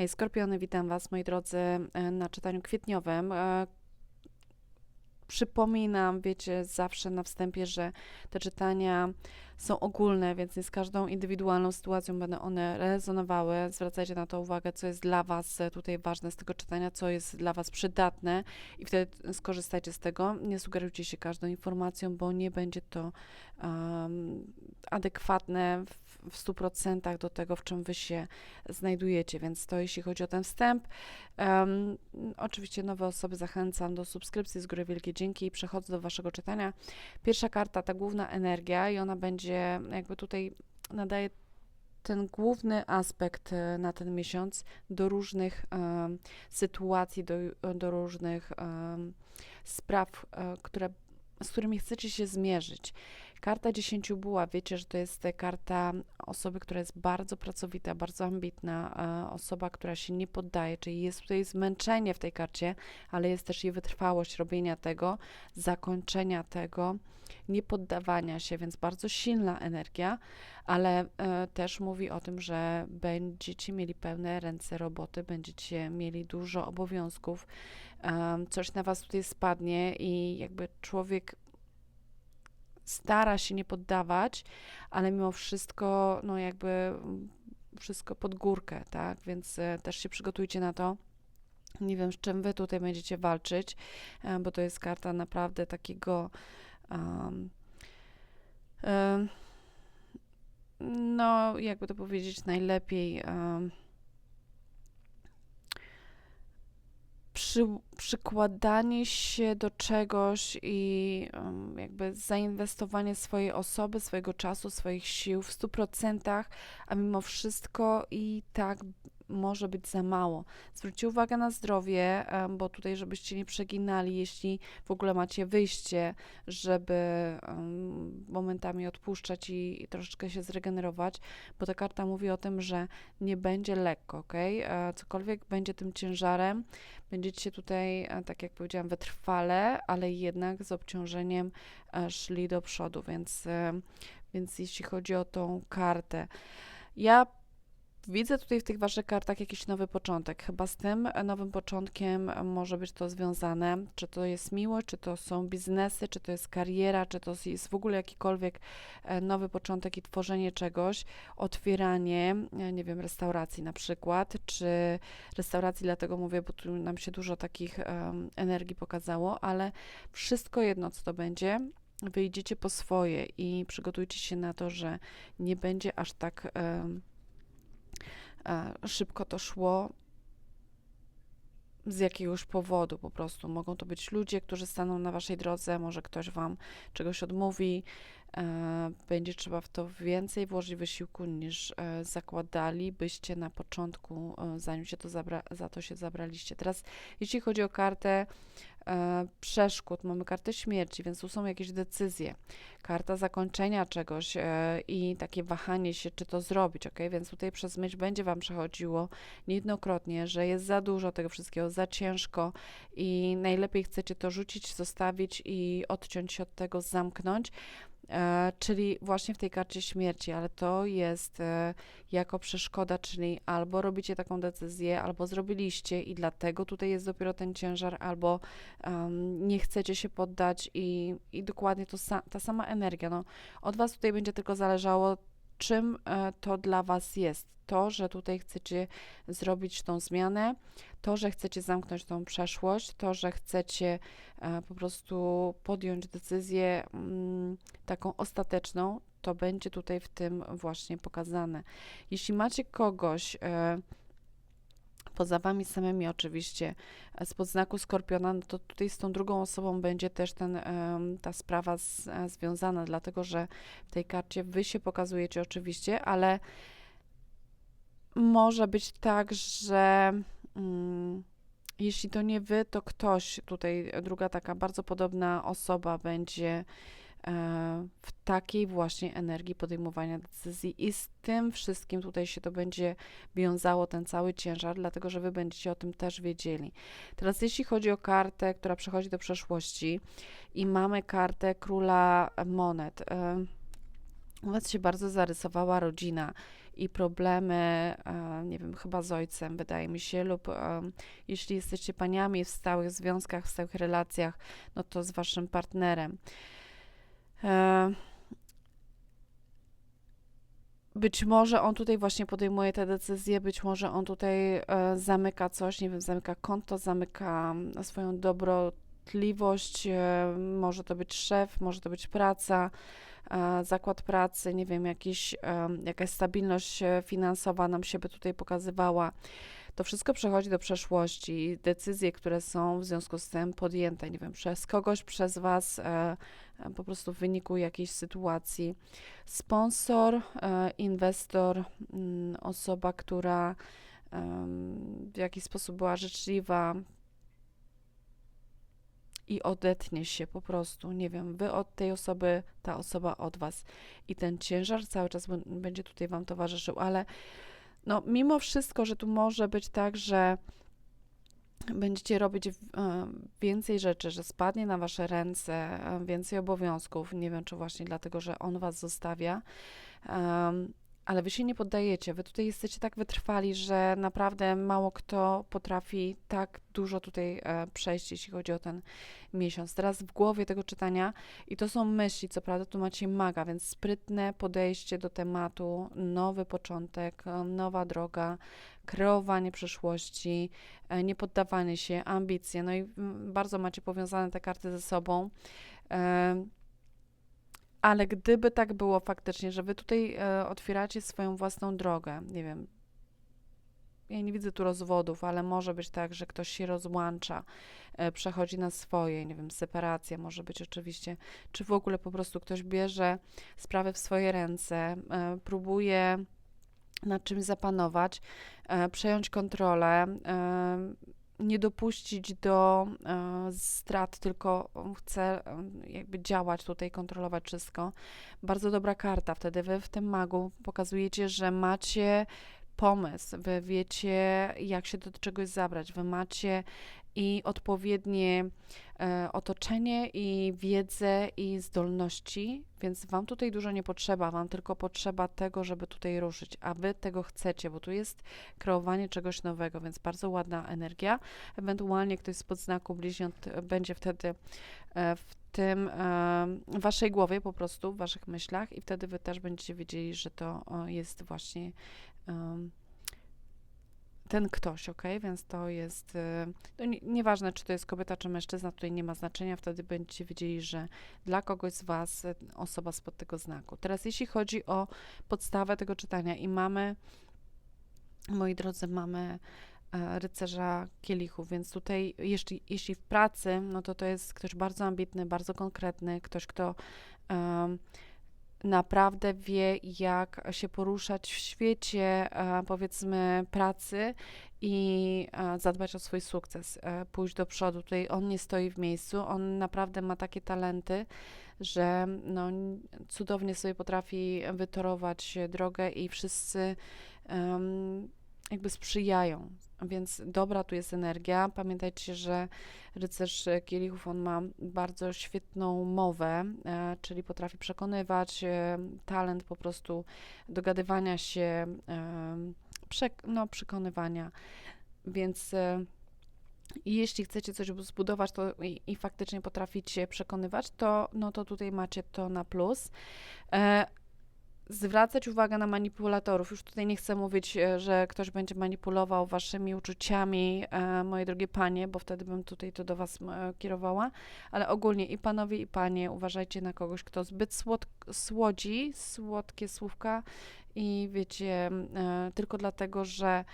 Hej, Skorpiony, witam Was, moi drodzy, e, na czytaniu kwietniowym. E, Przypominam, wiecie, zawsze na wstępie, że te czytania są ogólne, więc nie z każdą indywidualną sytuacją będą one rezonowały. Zwracajcie na to uwagę, co jest dla Was e, tutaj ważne z tego czytania, co jest dla Was przydatne i wtedy skorzystajcie z tego. Nie sugerujcie się każdą informacją, bo nie będzie to um, adekwatne w, w 100% do tego, w czym Wy się znajdujecie, więc to jeśli chodzi o ten wstęp. Um, oczywiście nowe osoby zachęcam do subskrypcji, z góry wielkie dzięki i przechodzę do Waszego czytania. Pierwsza karta, ta główna energia i ona będzie jakby tutaj nadaje ten główny aspekt e, na ten miesiąc do różnych um, sytuacji, do, do różnych um, spraw, um, które, z którymi chcecie się zmierzyć. Karta 10 buła, wiecie, że to jest karta osoby, która jest bardzo pracowita, bardzo ambitna, e, osoba, która się nie poddaje, czyli jest tutaj zmęczenie w tej karcie, ale jest też jej wytrwałość robienia tego, zakończenia tego, nie poddawania się, więc bardzo silna energia, ale e, też mówi o tym, że będziecie mieli pełne ręce roboty, będziecie mieli dużo obowiązków, e, coś na was tutaj spadnie i jakby człowiek stara się nie poddawać, ale mimo wszystko, no jakby wszystko pod górkę, tak? Więc e, też się przygotujcie na to. Nie wiem, z czym wy tutaj będziecie walczyć, e, bo to jest karta naprawdę takiego. Um, um, no, jakby to powiedzieć, najlepiej. Um, przy, przykładanie się do czegoś i um, jakby zainwestowanie swojej osoby, swojego czasu, swoich sił w 100%, a mimo wszystko i tak może być za mało. Zwróćcie uwagę na zdrowie, bo tutaj, żebyście nie przeginali, jeśli w ogóle macie wyjście, żeby momentami odpuszczać i, troszeczkę się zregenerować, bo ta karta mówi o tym, że nie będzie lekko, ok? Cokolwiek będzie tym ciężarem, będziecie tutaj, e, tak jak powiedziałam, wytrwale, ale jednak z obciążeniem e, szli do przodu, więc, e, więc jeśli chodzi o tą kartę, ja Widzę tutaj w tych waszych kartach jakiś nowy początek. Chyba z tym nowym początkiem może być to związane, czy to jest miłość, czy to są biznesy, czy to jest kariera, czy to jest w ogóle jakikolwiek e, nowy początek i tworzenie czegoś, otwieranie, e, nie wiem, restauracji na przykład, czy restauracji, dlatego mówię, bo tu nam się dużo takich um, energii pokazało, ale wszystko jedno, co to będzie, wyjdziecie po swoje i przygotujcie się na to, że nie będzie aż tak. Um, szybko to szło z jakiegoś powodu po prostu. Mogą to być ludzie, którzy staną na waszej drodze, może ktoś wam czegoś odmówi. E, będzie trzeba w to więcej włożyć wysiłku niż e, zakładali byście na początku, e, zanim się to zabra- za to się zabraliście. Teraz, jeśli chodzi o kartę e, przeszkód, mamy kartę śmierci, więc tu są jakieś decyzje, karta zakończenia czegoś e, i takie wahanie się, czy to zrobić, ok? Więc tutaj przez myśl będzie Wam przechodziło niejednokrotnie, że jest za dużo tego wszystkiego, za ciężko i najlepiej chcecie to rzucić, zostawić i odciąć się od tego, zamknąć, E, czyli właśnie w tej karcie śmierci, ale to jest e, jako przeszkoda, czyli albo robicie taką decyzję, albo zrobiliście i dlatego tutaj jest dopiero ten ciężar, albo um, nie chcecie się poddać i, i dokładnie to sa ta sama energia. No, od Was tutaj będzie tylko zależało, czym e, to dla Was jest. To, że tutaj chcecie zrobić tą zmianę, to, że chcecie zamknąć tą przeszłość, to, że chcecie e, po prostu podjąć decyzję mm, taką ostateczną, to będzie tutaj w tym właśnie pokazane. Jeśli macie kogoś, e, poza wami samymi oczywiście, e, z podznaku Skorpiona, no to tutaj z tą drugą osobą będzie też ten, ta sprawa z, związana, dlatego że w tej karcie wy się pokazujecie oczywiście, ale może być tak, że Mm, jeśli to nie wy, to ktoś tutaj, druga taka bardzo podobna osoba będzie e, w takiej właśnie energii podejmowania decyzji i z tym wszystkim tutaj się to będzie wiązało, ten cały ciężar, dlatego że wy będziecie o tym też wiedzieli. Teraz jeśli chodzi o kartę, która przechodzi do przeszłości i mamy kartę króla monet. E, u Was się bardzo zarysowała rodzina i problemy, e, nie wiem, chyba z ojcem, wydaje mi się, lub e, jeśli jesteście paniami w stałych związkach, w stałych relacjach, no to z waszym partnerem. E, być może on tutaj właśnie podejmuje te decyzje, być może on tutaj zamyka coś, nie wiem, zamyka konto, zamyka swoją dobrotliwość, może to być szef, może to być praca, zakład pracy, nie wiem, jakiś, jakaś stabilność e, finansowa nam się by tutaj pokazywała. To wszystko przechodzi do przeszłości. Decyzje, które są w związku z tym podjęte, nie wiem, przez kogoś, przez Was, e, e, po prostu w wyniku jakiejś sytuacji. Sponsor, inwestor, mm, osoba, która w jakiś sposób była życzliwa i odetnie się po prostu, nie wiem, wy od tej osoby, ta osoba od was. I ten ciężar cały czas będzie tutaj wam towarzyszył, ale no, mimo wszystko, że tu może być tak, że będziecie robić e, więcej rzeczy, że spadnie na wasze ręce e, więcej obowiązków. Nie wiem, czy właśnie dlatego, że on was zostawia. Ale wy się nie poddajecie. Wy tutaj jesteście tak wytrwali, że naprawdę mało kto potrafi tak dużo tutaj e, przejść, jeśli chodzi o ten miesiąc. Teraz w głowie tego czytania, i to są myśli, co prawda tu macie maga, więc sprytne podejście do tematu, nowy początek, nowa droga, kreowanie przyszłości, e, nie poddawanie się, ambicje. No i mm, bardzo macie powiązane te karty ze sobą. E, ale gdyby tak było faktycznie, że wy tutaj e, otwieracie swoją własną drogę, nie wiem, ja nie widzę tu rozwodów, ale może być tak, że ktoś się rozłącza, e, przechodzi na swoje, nie wiem, separacja może być oczywiście, czy w ogóle po prostu ktoś bierze sprawy w swoje ręce, e, próbuje nad czymś zapanować, e, przejąć kontrolę, e, nie dopuścić do e, strat, tylko chce e, jakby działać tutaj, kontrolować wszystko. Bardzo dobra karta. Wtedy wy w tym magu pokazujecie, że macie pomysł, wy wiecie, jak się do czegoś zabrać, wy macie i odpowiednie otoczenie, i wiedzę, i zdolności, więc wam tutaj dużo nie potrzeba, wam tylko potrzeba tego, żeby tutaj ruszyć, a wy tego chcecie, bo tu jest kreowanie czegoś nowego, więc bardzo ładna energia. Ewentualnie ktoś z podznaku bliźniąt e, będzie wtedy e, w tym e, w waszej głowie po prostu, w waszych myślach i wtedy wy też będziecie wiedzieli, że to jest właśnie em, ten ktoś, ok? Więc to jest, to nie, nieważne, czy to jest kobieta, czy mężczyzna, tutaj nie ma znaczenia, wtedy będziecie wiedzieli, że dla kogoś z was e, osoba spod tego znaku. Teraz jeśli chodzi o podstawę tego czytania i mamy, moi drodzy, mamy e, rycerza kielichów, więc tutaj jeśli, jeśli w pracy, no to to jest ktoś bardzo ambitny, bardzo konkretny, ktoś, kto em, naprawdę wie, jak się poruszać w świecie, e, powiedzmy, pracy i e, zadbać o swój sukces, e, pójść do przodu. Tutaj on nie stoi w miejscu, on naprawdę ma takie talenty, że no, cudownie sobie potrafi wytorować drogę i wszyscy em, jakby sprzyjają. Więc dobra tu jest energia. Pamiętajcie, że rycerz kielichów, on ma bardzo świetną mowę, e, czyli potrafi przekonywać, e, talent po prostu dogadywania się, e, przek- no, przekonywania. Więc jeśli chcecie coś zbudować to i, i faktycznie potraficie przekonywać, to, no to tutaj macie to na plus. Zwracać uwagę na manipulatorów. Już tutaj nie chcę mówić, e, że ktoś będzie manipulował waszymi uczuciami, e, moje drogie panie, bo wtedy bym tutaj to do was e, kierowała, ale ogólnie i panowie, i panie, uważajcie na kogoś, kto zbyt słod słodzi, słodkie słówka i wiecie, tylko dlatego, że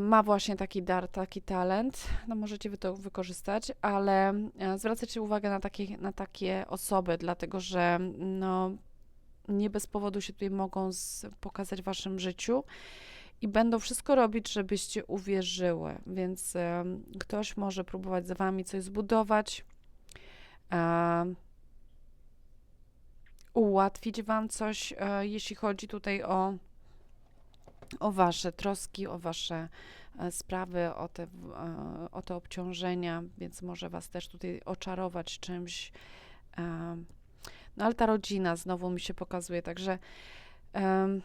ma właśnie taki dar, taki talent, no możecie wy to wykorzystać, ale zwracajcie uwagę na takie, na takie osoby, dlatego że no, nie bez powodu się tutaj mogą z, pokazać w waszym życiu i będą wszystko robić, żebyście uwierzyły. Więc em, ktoś może próbować za wami coś zbudować, em, ułatwić wam coś, e, jeśli chodzi tutaj o, o wasze troski, o wasze e, sprawy, o te, e, o te obciążenia, więc może was też tutaj oczarować czymś. em, no ale ta rodzina znowu mi się pokazuje, także em,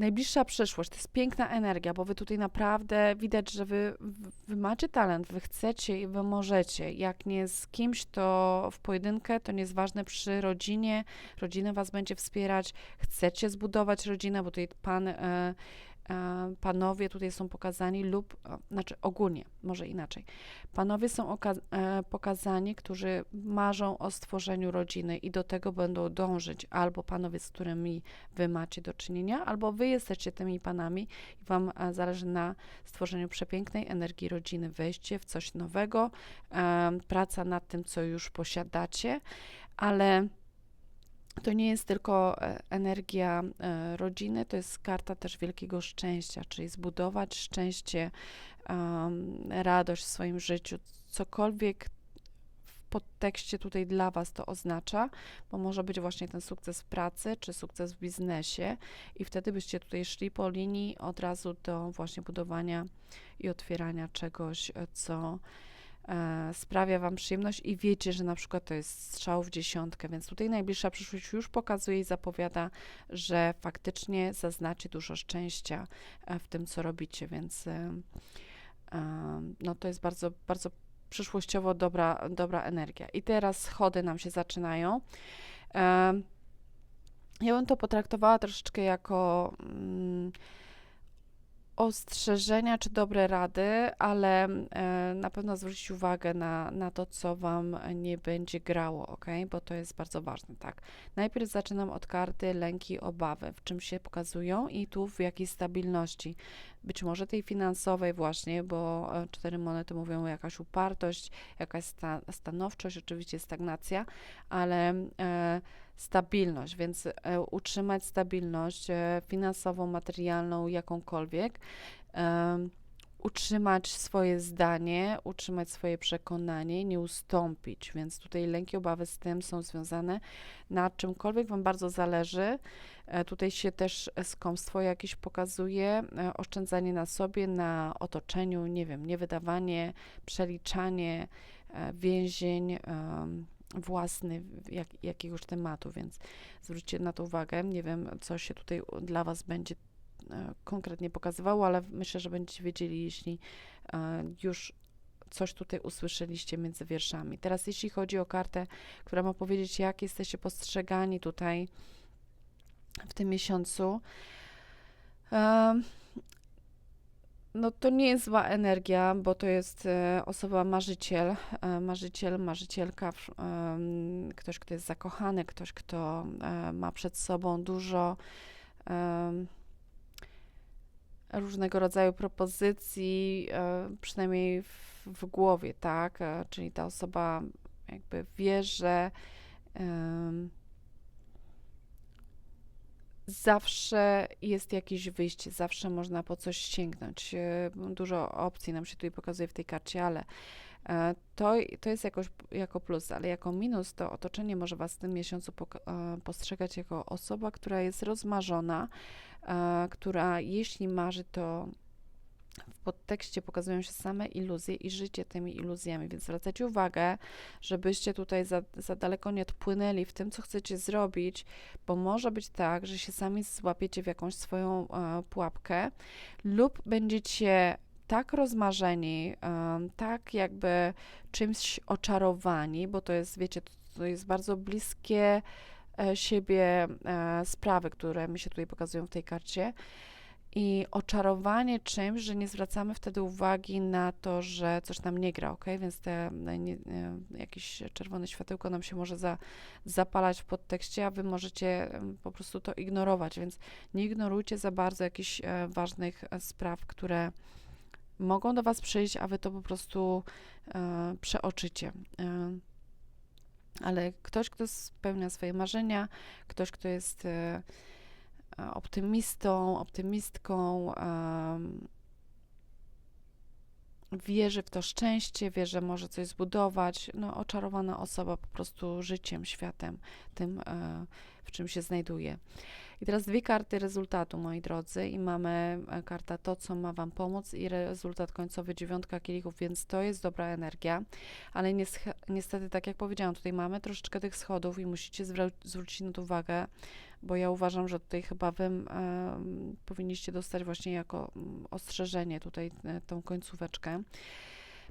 najbliższa przyszłość to jest piękna energia, bo wy tutaj naprawdę widać, że wy, wy macie talent, wy chcecie i wy możecie. Jak nie z kimś, to w pojedynkę, to nie jest ważne przy rodzinie. Rodzina was będzie wspierać, chcecie zbudować rodzinę, bo tutaj pan. E, panowie tutaj są pokazani lub, znaczy ogólnie, może inaczej. Panowie są e, pokazani, którzy marzą o stworzeniu rodziny i do tego będą dążyć. Albo panowie, z którymi wy macie do czynienia, albo wy jesteście tymi panami i wam e, zależy na stworzeniu przepięknej energii rodziny, wejście w coś nowego, praca nad tym, co już posiadacie, ale to nie jest tylko e, energia e, rodziny, to jest karta też wielkiego szczęścia, czyli zbudować szczęście, radość w swoim życiu, cokolwiek w podtekście tutaj dla Was to oznacza, bo może być właśnie ten sukces w pracy, czy sukces w biznesie i wtedy byście tutaj szli po linii od razu do właśnie budowania i otwierania czegoś, e, co sprawia Wam przyjemność i wiecie, że na przykład to jest strzał w dziesiątkę, więc tutaj najbliższa przyszłość już pokazuje i zapowiada, że faktycznie zaznacie dużo szczęścia e, w tym, co robicie, więc e, e, no to jest bardzo, bardzo przyszłościowo dobra, dobra energia. I teraz schody nam się zaczynają. E, ja bym to potraktowała troszeczkę jako... Mm, ostrzeżenia czy dobre rady, ale e, na pewno zwrócić uwagę na, na to, co Wam nie będzie grało, ok? Bo to jest bardzo ważne, tak? Najpierw zaczynam od karty lęki, obawy, w czym się pokazują i tu w jakiej stabilności. Być może tej finansowej właśnie, bo e, cztery monety mówią jakaś upartość, jakaś sta stanowczość, oczywiście stagnacja, ale e, stabilność, więc e, utrzymać stabilność e, finansową, materialną, jakąkolwiek, e, utrzymać swoje zdanie, utrzymać swoje przekonanie, nie ustąpić. Więc tutaj lęki, obawy z tym są związane. Na czymkolwiek Wam bardzo zależy, tutaj się też skąpstwo jakieś pokazuje, oszczędzanie na sobie, na otoczeniu, nie wiem, niewydawanie, przeliczanie, więzień własny jak, jakiegoś tematu, więc zwróćcie na to uwagę. Nie wiem, co się tutaj dla Was będzie e, konkretnie pokazywało, ale myślę, że będziecie wiedzieli, jeśli e, już coś tutaj usłyszeliście między wierszami. Teraz, jeśli chodzi o kartę, która ma powiedzieć, jak jesteście postrzegani tutaj w tym miesiącu. E, no to nie jest zła energia, bo to jest e, osoba marzyciel, e, marzyciel, marzycielka, ktoś, kto jest zakochany, ktoś, kto e, ma przed sobą dużo różnego rodzaju propozycji, przynajmniej w, w głowie, tak? Czyli ta osoba jakby wie, że zawsze jest jakieś wyjście, zawsze można po coś sięgnąć. E, dużo opcji nam się tutaj pokazuje w tej karcie, ale e, to, to jest jakoś jako plus, ale jako minus to otoczenie może Was w tym miesiącu e, postrzegać jako osoba, która jest rozmarzona, która jeśli marzy, to podtekście pokazują się same iluzje i życie tymi iluzjami, więc zwracajcie uwagę, żebyście tutaj za, za daleko nie odpłynęli w tym, co chcecie zrobić, bo może być tak, że się sami złapiecie w jakąś swoją e, pułapkę lub będziecie tak rozmarzeni, e, tak jakby czymś oczarowani, bo to jest, wiecie, to, jest bardzo bliskie e, siebie e, sprawy, które mi się tutaj pokazują w tej karcie i oczarowanie czymś, że nie zwracamy wtedy uwagi na to, że coś nam nie gra, ok? Więc te e, nie, e, jakieś czerwone światełko nam się może za, zapalać w podtekście, a wy możecie po prostu to ignorować, więc nie ignorujcie za bardzo jakichś e, ważnych spraw, które mogą do was przyjść, a wy to po prostu e, przeoczycie. E, ale ktoś, kto spełnia swoje marzenia, ktoś, kto jest e, optymistą, optymistką, wierzy w to szczęście, wie, że może coś zbudować. No, oczarowana osoba po prostu życiem, światem, tym, e, w czym się znajduje. I teraz dwie karty rezultatu, moi drodzy, i mamy e, karta to, co ma Wam pomóc, i rezultat końcowy dziewiątka kielichów, więc to jest dobra energia, ale niestety, tak jak powiedziałam, tutaj mamy troszeczkę tych schodów i musicie zwrócić na to uwagę, bo ja uważam, że tutaj chyba wy powinniście dostać właśnie jako mm, ostrzeżenie tutaj e, tą końcóweczkę.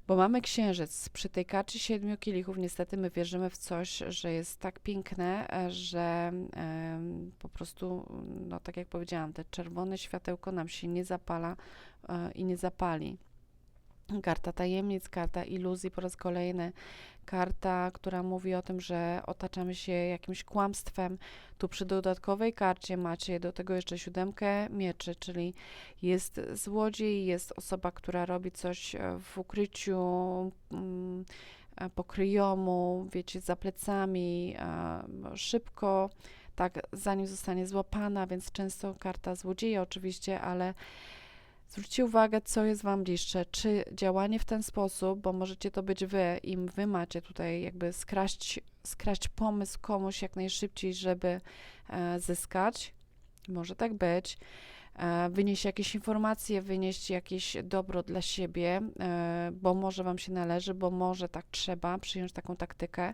Bo mamy księżyc. Przy tej karcie siedmiu kielichów niestety my wierzymy w coś, że jest tak piękne, e, że po prostu, no tak jak powiedziałam, te czerwone światełko nam się nie zapala e, i nie zapali. Karta tajemnic, karta iluzji po raz kolejny, karta, która mówi o tym, że otaczamy się jakimś kłamstwem. Tu przy dodatkowej karcie macie do tego jeszcze siódemkę mieczy, czyli jest złodziej, jest osoba, która robi coś e, w ukryciu, mm, e, pokryjomu, wiecie, za plecami, e, szybko, tak, zanim zostanie złapana, więc często karta złodzieja oczywiście, ale Zwróćcie uwagę, co jest Wam bliższe. Czy działanie w ten sposób, bo możecie to być Wy, im Wy macie tutaj jakby skraść, skraść pomysł komuś jak najszybciej, żeby e, zyskać. Może tak być. E, wynieść jakieś informacje, wynieść jakieś dobro dla siebie, e, bo może Wam się należy, bo może tak trzeba przyjąć taką taktykę.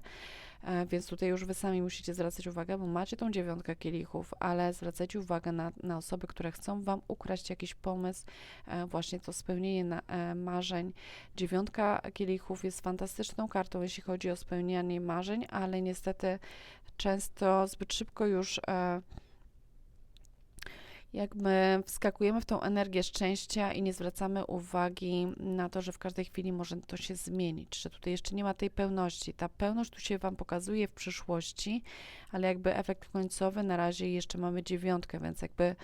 E, Więc tutaj już wy sami musicie zwracać uwagę, bo macie tą dziewiątkę kielichów, ale zwracajcie uwagę na, na osoby, które chcą wam ukraść jakiś pomysł, e, właśnie to spełnienie na, e, marzeń. Dziewiątka kielichów jest fantastyczną kartą, jeśli chodzi o spełnianie marzeń, ale niestety często zbyt szybko już e, jakby wskakujemy w tą energię szczęścia i nie zwracamy uwagi na to, że w każdej chwili może to się zmienić, że tutaj jeszcze nie ma tej pełności. Ta pełność tu się Wam pokazuje w przyszłości, ale jakby efekt końcowy na razie jeszcze mamy dziewiątkę, więc jakby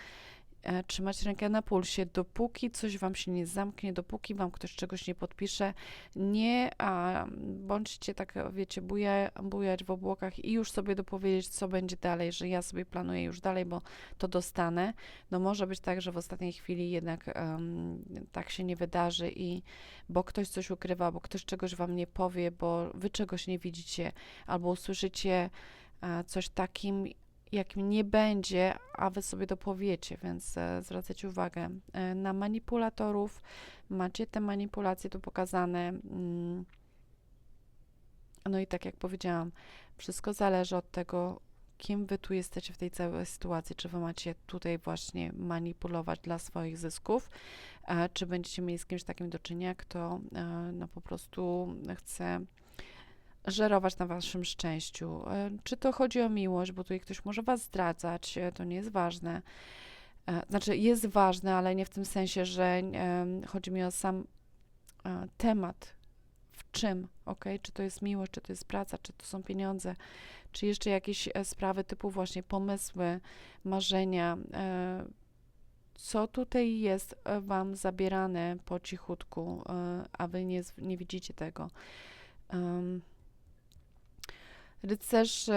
trzymać rękę na pulsie, dopóki coś Wam się nie zamknie, dopóki Wam ktoś czegoś nie podpisze, nie a, bądźcie tak, wiecie, buja, bujać w obłokach i już sobie dopowiedzieć, co będzie dalej, że ja sobie planuję już dalej, bo to dostanę. No może być tak, że w ostatniej chwili jednak em, tak się nie wydarzy i bo ktoś coś ukrywa, bo ktoś czegoś Wam nie powie, bo Wy czegoś nie widzicie, albo usłyszycie e, coś takim, jakim nie będzie, a wy sobie to powiecie, więc e, zwracajcie uwagę e, na manipulatorów. Macie te manipulacje tu pokazane. Mm. No i tak jak powiedziałam, wszystko zależy od tego, kim wy tu jesteście w tej całej sytuacji. Czy wy macie tutaj właśnie manipulować dla swoich zysków, e, czy będziecie mieli z kimś takim do czynienia, kto e, no po prostu chce żerować na waszym szczęściu. E, Czy to chodzi o miłość, bo tutaj ktoś może was zdradzać, e, to nie jest ważne. E, Znaczy, jest ważne, ale nie w tym sensie, że chodzi mi o sam temat, w czym, ok? Czy to jest miłość, czy to jest praca, czy to są pieniądze, czy jeszcze jakieś sprawy typu właśnie pomysły, marzenia. Co tutaj jest wam zabierane po cichutku, a wy nie, nie widzicie tego. Em, Rycerz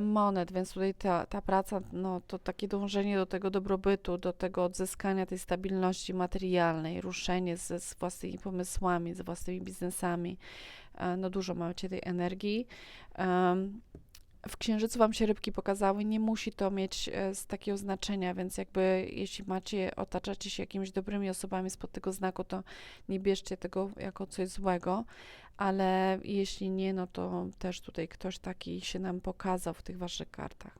monet, więc tutaj ta, ta praca, no to takie dążenie do tego dobrobytu, do tego odzyskania tej stabilności materialnej, ruszenie z, z własnymi pomysłami, z własnymi biznesami. E, no dużo macie tej energii. Em, w księżycu Wam się rybki pokazały, nie musi to mieć e, z takiego znaczenia, więc jakby jeśli macie, otaczacie się jakimiś dobrymi osobami spod tego znaku, to nie bierzcie tego jako coś złego, ale jeśli nie, no to też tutaj ktoś taki się nam pokazał w tych Waszych kartach.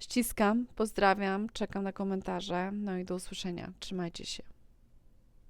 Ściskam, pozdrawiam, czekam na komentarze, no i do usłyszenia. Trzymajcie się.